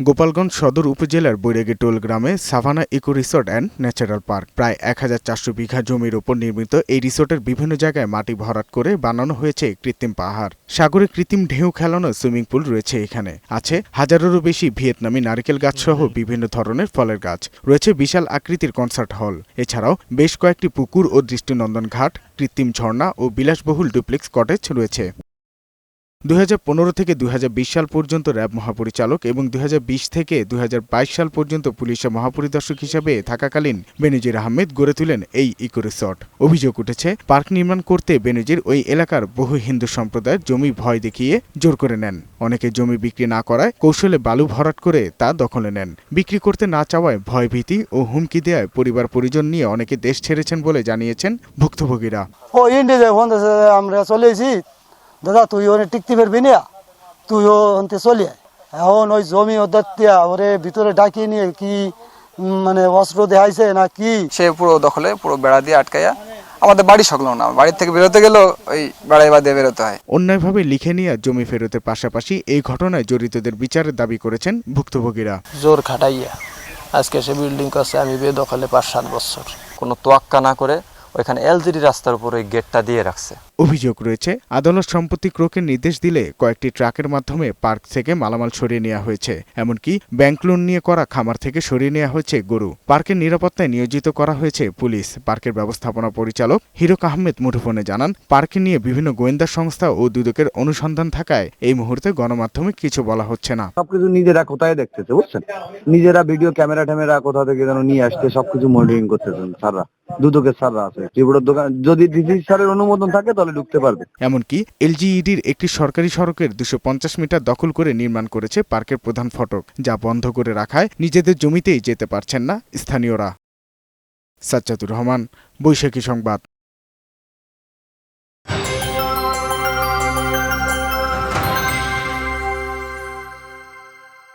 গোপালগঞ্জ সদর উপজেলার বৈরাগী টোল গ্রামে Savannah eco resort and natural park. প্রায় এক হাজার চারশো বিঘা জমির উপর নির্মিত এই রিসোর্টের বিভিন্ন জায়গায় মাটি ভরাট করে বানানো হয়েছে কৃত্রিম পাহাড়। সাগরে কৃত্রিম ঢেউ খেলানো সুইমিং পুল রয়েছে এখানে। আছে হাজারেরও বেশি ভিয়েতনামি নারকেল গাছ সহ বিভিন্ন ধরনের ফলের গাছ। রয়েছে বিশাল আকৃতির কনসার্ট হল। এছাড়াও বেশ কয়েকটি পুকুর ও দৃষ্টিনন্দন ঘাট, কৃত্রিম ঝর্ণা ও বিলাসবহুল ডুপ্লেক্স কটেজ রয়েছে। দুই হাজার পনেরো থেকে দুই হাজার বিশ সাল পর্যন্ত র্যাব মহাপরিচালক এবং দুই হাজার বিশ থেকে দুই হাজার বাইশ সাল পর্যন্ত পুলিশের মহাপরিদর্শক হিসেবে থাকাকালীন বেনজির আহমেদ গড়ে তুলেন এই ইকো রিসর্ট। অভিযোগ উঠেছে, পার্ক নির্মাণ করতে বেনজির ওই এলাকার বহু হিন্দু সম্প্রদায়ের জমি ভয় দেখিয়ে জোর করে নেন। অনেকে জমি বিক্রি না করায় কৌশলে বালু ভরাট করে তা দখলে নেন। বিক্রি করতে না চাওয়ায় ভয়ভীতি ও হুমকি দেওয়ায় পরিবার পরিজন নিয়ে অনেকে দেশ ছেড়েছেন বলে জানিয়েছেন ভুক্তভোগীরা। আমরা দাদা তুই ওরে টিকতে পারবি না তুই ও অন্তে চলি আয়। এখন ওই জমি ওদের ওরে ভিতরে ডাকিয়ে নিয়ে কি মানে অস্ত্র দেখাইছে না কি? সে পুরো দখলে পুরো বেড়া দিয়ে আটকাইয়া আমাদের বাড়ি সকলো না। বাড়ির থেকে বেরোতে গেলেও ওই বেড়াই বা দিয়ে বেরোতে হয়। অন্যায়ভাবে লিখে নিয়ে জমি ফেরতের পাশাপাশি এই ঘটনায় জড়িতদের বিচারের দাবি করেছেন ভুক্তভোগীরা। জোর খাটাইয়া আজকে সে বিল্ডিং করছে আমি বেদখলে পাঁচ সাত বছর। কোনো তোয়াক্কা না করে ওইখানে এলজিডি রাস্তার উপর ওই গেটটা দিয়ে রাখছে। অভিযোগ রয়েছে আদালত সম্পত্তি ক্রোকের নির্দেশ দিলে কয়েকটি ট্রাকের মাধ্যমে পার্ক থেকে মালামাল সরিয়ে নেওয়া হয়েছে। এমনকি ব্যাংক লোন নিয়ে করা খামার থেকে সরিয়ে নেওয়া হয়েছে গরু। পার্কের নিরাপত্তায় নিয়োজিত করা হয়েছে পুলিশ। পার্কের ব্যবস্থাপনা পরিচালক হিরক আহমেদ মুঠোফোনে জানান পার্কে নিয়ে বিভিন্ন গোয়েন্দা সংস্থা ও দুদকের অনুসন্ধান থাকায় এই মুহূর্তে গণমাধ্যমে কিছু বলা হচ্ছে না। সবকিছু নিজেরা কোথায় দেখতেছে বুঝছেন? নিজেরা ভিডিও ক্যামেরা ট্যামেরা কোথা থেকে যেন নিয়ে আসতে সবকিছু মনিটরিং করতেছেন স্যাররা। দুদকের স্যাররা আছে। ত্রিপুরার দোকান যদি ডিসি স্যারের অনুমোদন থাকে, তাহলে ঢুকতে পারবে। এমনকি এলজিইডির একটি সরকারি সড়কের দুশো মিটার দখল করে নির্মাণ করেছে পার্কের প্রধান ফটক, যা বন্ধ করে রাখায় নিজেদের জমিতেই যেতে পারছেন না স্থানীয়রা। সাজ্জাদুর রহমান, বৈশাখী সংবাদ।